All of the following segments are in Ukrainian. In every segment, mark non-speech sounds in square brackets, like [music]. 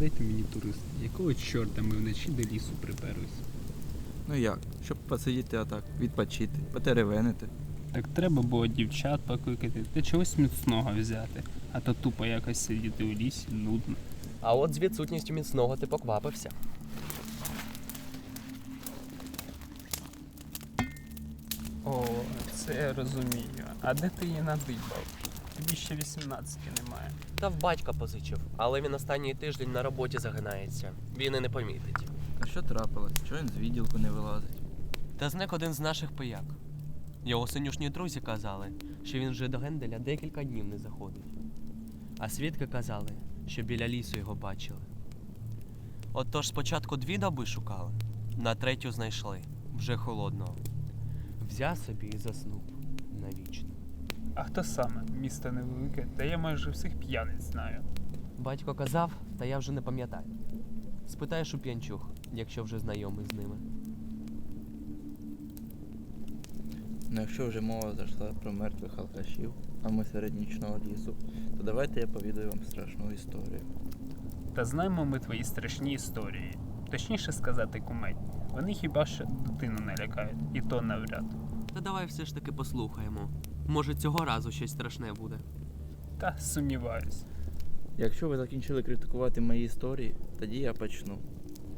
Нагадайте мені турист, якого чорта ми вночі до лісу приперлись? Ну як? Щоб посидіти отак, відпочити, потеревенити. Так треба було дівчат покликати та чогось міцного взяти, а то тупо якось сидіти у лісі нудно. А от з відсутністю міцного ти поквапився. О, це я розумію. А де ти її надибав? Тобі ще 18 немає. Та в батька позичив, але він останній тиждень на роботі загинається. Він і не помітить. А що трапилось? Чого він з відділку не вилазить? Та зник один з наших пияк. Його синюшні друзі казали, що він вже до Генделя декілька днів не заходить. А свідки казали, що біля лісу його бачили. Отож спочатку дві доби шукали, на третю знайшли, вже холодного. Взяв собі і заснув навічно. А хто саме? Місто невелике, та я майже всіх п'яниць знаю. Батько казав, та я вже не пам'ятаю. Спитаєш у п'янчух, якщо вже знайомий з ними. Ну якщо вже мова зайшла про мертвих алкашів, а ми серед нічного лісу, то давайте я повідаю вам страшну історію. Та знаємо ми твої страшні історії. Точніше сказати, кумедні. Вони хіба що дитину не лякають, і то навряд. Та давай все ж таки послухаємо. Може, цього разу щось страшне буде. Та сумніваюсь. Якщо ви закінчили критикувати мої історії, тоді я почну.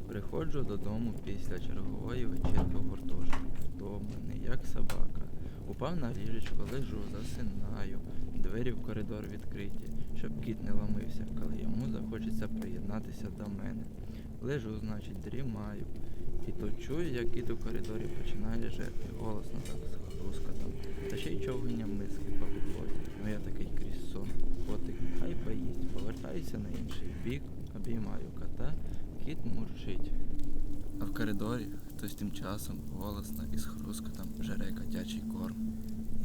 Приходжу додому після чергової вечірки в гуртожитку, втомлений, як собака. Упав на ліжечко, лежу, засинаю. Двері в коридор відкриті, щоб кіт не ламився, коли йому захочеться приєднатися до мене. Лежу, значить, дрімаю. І то чую, як кіт у коридорі починає жерти, голосно так з хрускотом. Та ще й човгання миски по підлозі. Ну я такий крізь сон. Котик, хай поїсть. Повертаюся на інший бік, обіймаю кота, кіт мурчить. А в коридорі хтось тим часом голосно і з хрускотом жере котячий корм.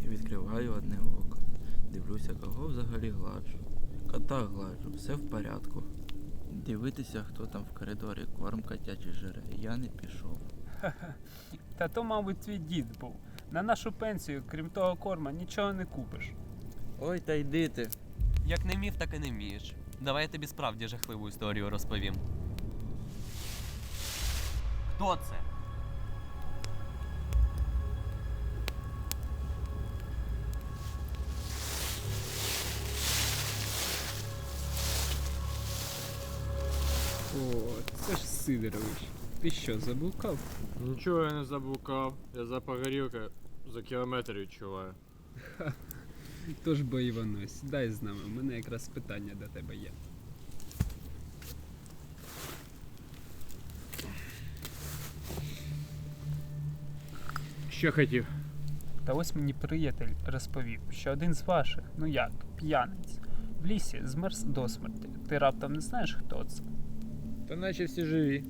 Я відкриваю одне око. Дивлюся, кого взагалі гладжу. Кота гладжу, все в порядку. Дивитися, хто там в коридорі корм котячий жере, я не пішов. Та то, мабуть, твій дід був. На нашу пенсію, крім того корма, нічого не купиш. Ой, та йди ти. Як не міг, так і не вмієш. Давай я тобі справді жахливу історію розповім. Хто це? О, це ж Сидорович. Ти що, заблукав? Нічого я не заблукав. Я запах горілки за кілометр відчуваю. [laughs] Тож бо Івано, сідай з нами, у мене якраз питання до тебе є. Що хотів? Та ось мені приятель розповів, що один з ваших, ну як, п'яниць, в лісі змерз до смерті. Ти раптом не знаєш, хто це? Та наче всі живі.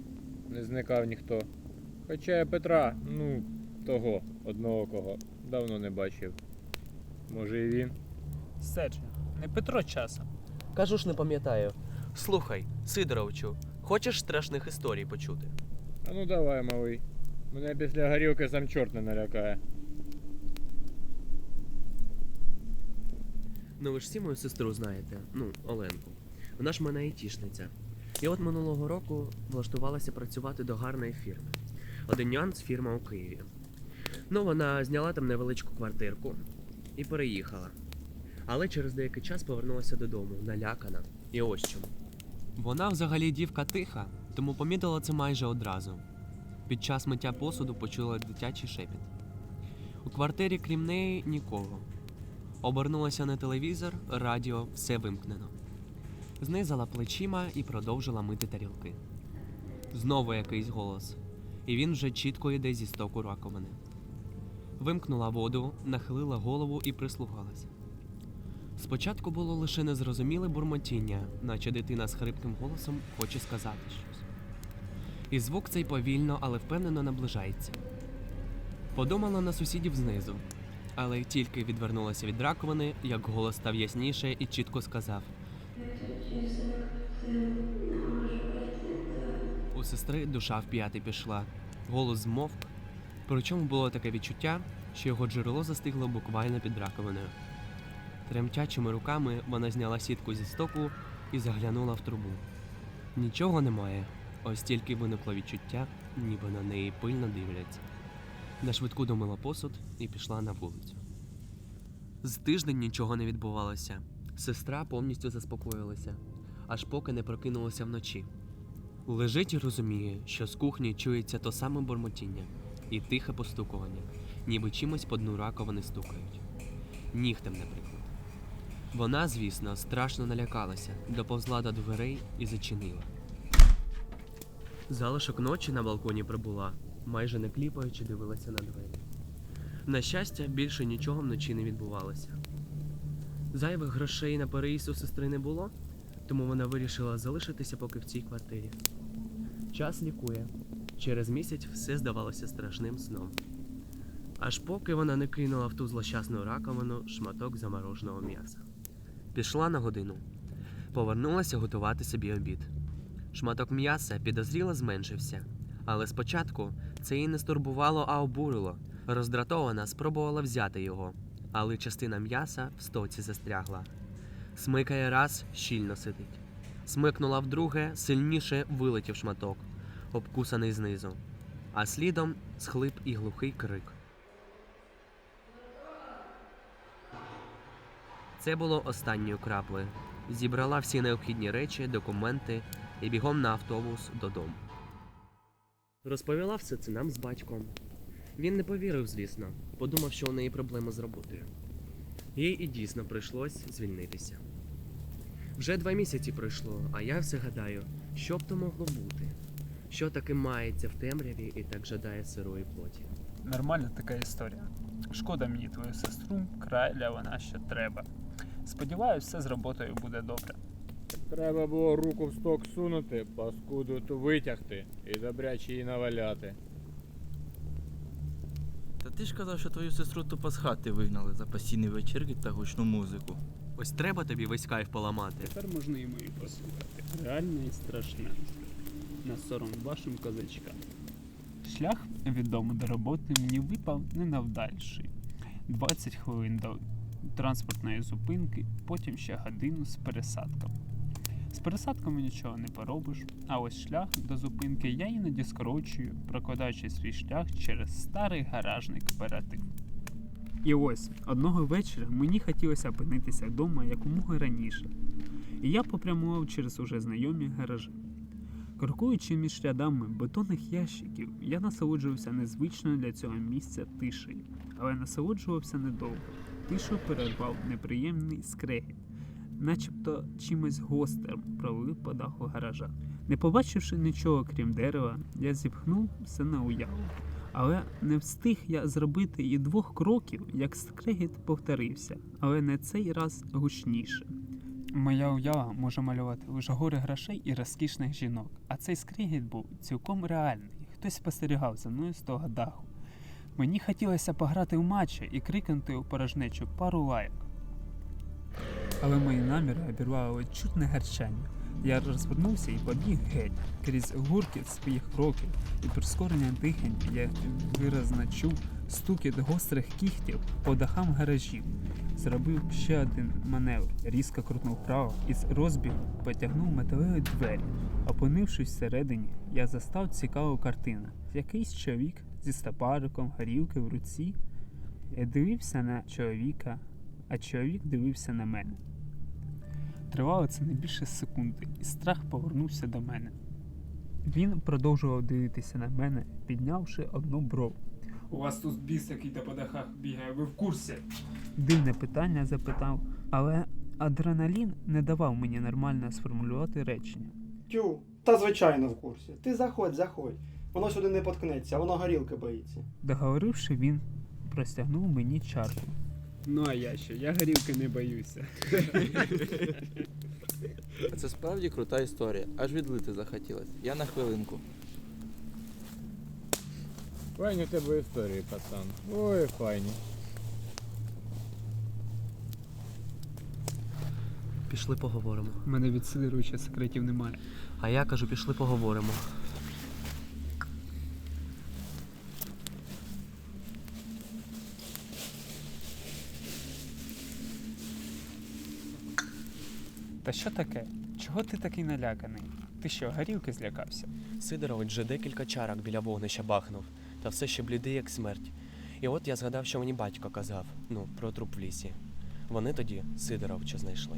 Не зникав ніхто. Хоча я Петра, ну, того, одного кого, давно не бачив. Може і він? Серджо, не Петро часом. Кажу ж, не пам'ятаю. Слухай, Сидоровичу, хочеш страшних історій почути? А ну давай, малий. Мене після горілки сам чорт не налякає. Ну ви ж всі мою сестру знаєте, ну, Оленку. Вона ж мене айтішниця. І от минулого року влаштувалася працювати до гарної фірми. Один нюанс фірма у Києві. Ну, вона зняла там невеличку квартирку і переїхала. Але через деякий час повернулася додому, налякана. І ось чому. Вона взагалі дівка тиха, тому помітила це майже одразу. Під час миття посуду почула дитячий шепіт. У квартирі, крім неї, нікого. Обернулася на телевізор, радіо, все вимкнено. Знизала плечима і продовжила мити тарілки. Знову якийсь голос, і він вже чітко йде зі стоку раковини. Вимкнула воду, нахилила голову і прислухалася. Спочатку було лише незрозуміле бурмотіння, наче дитина з хрипким голосом хоче сказати щось. І звук цей повільно, але впевнено наближається. Подумала на сусідів знизу, але тільки відвернулася від раковини, як голос став ясніше і чітко сказав: У сестри душа в п'яти пішла. Голос змовк. Причому було таке відчуття, що його джерело застигло буквально під раковиною. Тремтячими руками вона зняла сітку зі стоку і заглянула в трубу. Нічого немає, ось тільки виникло відчуття, ніби на неї пильно дивляться. На швидку домила посуд і пішла на вулицю. З тиждень нічого не відбувалося. Сестра повністю заспокоїлася, аж поки не прокинулася вночі. Лежить і розуміє, що з кухні чується то саме бормотіння і тихе постукування, ніби чимось по дну раковини стукають. Нігтем, наприклад. Вона, звісно, страшно налякалася, доповзла до дверей і зачинила. Залишок ночі на балконі прибула, майже не кліпаючи, дивилася на двері. На щастя, більше нічого вночі не відбувалося. Зайвих грошей на переїзд у сестри не було, тому вона вирішила залишитися поки в цій квартирі. Час лікує. Через місяць все здавалося страшним сном. Аж поки вона не кинула в ту злощасну раковину шматок замороженого м'яса. Пішла на годину. Повернулася готувати собі обід. Шматок м'яса підозріло зменшився, але спочатку це її не стурбувало, а обурило. Роздратована спробувала взяти його, але частина м'яса в стоці застрягла. Смикає раз, щільно сидить. Смикнула вдруге, сильніше вилетів шматок, обкусаний знизу, а слідом схлип і глухий крик. Це було останньою краплею. Зібрала всі необхідні речі, документи і бігом на автобус додому. Розповіла все це нам з батьком. Він не повірив, звісно, подумав, що у неї проблеми з роботою. Їй і дійсно прийшлось звільнитися. Вже два місяці пройшло, а я все гадаю, що б то могло бути, що таки мається в темряві і так жадає сирої плоті. Нормальна така історія. Шкода мені твою сестру, краля вона ще треба. Сподіваюсь, все з роботою буде добре. Треба було руку в сток сунути, паскуду ту витягти і добряче її наваляти. Ти ж казав, що твою сестру тупо з хати вигнали за постійні вечірки та гучну музику. Ось треба тобі весь кайф поламати. Тепер можна і мої послухати. Реальне і страшне. На сором вашим козачкам. Шлях від дому до роботи мені випав не навдальший. 20 хвилин до транспортної зупинки, потім ще годину з пересадками. З пересадками нічого не поробиш, а ось шлях до зупинки я іноді скорочую, прокладаючи свій шлях через старий гаражний кооператив. І ось одного вечора мені хотілося опинитися вдома якомога раніше, і я попрямував через уже знайомі гаражі. Крокуючи між рядами бетонних ящиків, я насолоджувався незвичною для цього місця тишею, але насолоджувався недовго. Тишу перервав неприємний скрегіт, начебто чимось гострим провели по даху гаража. Не побачивши нічого крім дерева, я зіпхнув все на уяву. Але не встиг я зробити і двох кроків, як скрегіт повторився, але не цей раз гучніше. Моя уява може малювати лише гори грошей і розкішних жінок, а цей скрегіт був цілком реальний. Хтось спостерігав за мною з того даху. Мені хотілося пограти в матчі і крикнути у порожнечу пару лайок. Але мої наміри обірвало чутне гарчання. Я розвернувся і побіг геть. Крізь гуркіт своїх кроків і прискорення дихання я виразно чув стукіт гострих кігтів по дахам гаражів. Зробив ще один маневр, різко крутнув вправо і з розбігу потягнув металеві двері. Опинившись всередині, я застав цікаву картину. Якийсь чоловік зі стопариком горілки в руці. Я дивився на чоловіка, а чоловік дивився на мене. Тривало це не більше секунди, і страх повернувся до мене. Він продовжував дивитися на мене, піднявши одну брову. У вас тут біс який по дахах бігає, ви в курсі? Дивне питання запитав, але адреналін не давав мені нормально сформулювати речення. Тю, та звичайно в курсі. Ти заходь, заходь. Воно сюди не поткнеться, воно горілки боїться. Договоривши, він простягнув мені чарку. Ну а я що, я горілки не боюся. Це справді крута історія. Аж відлити захотілось. Я на хвилинку. Файні у тебе історії, пацан. Ой, файні. Пішли поговоримо. У мене від сидоруча секретів немає. А я кажу, пішли поговоримо. Та що таке? Чого ти такий наляканий? Ти що, горілки злякався? Сидорович вже декілька чарок біля вогнища бахнув, та все ще блідий, як смерть. І от я згадав, що мені батько казав, ну, про труп в лісі. Вони тоді Сидоровича знайшли.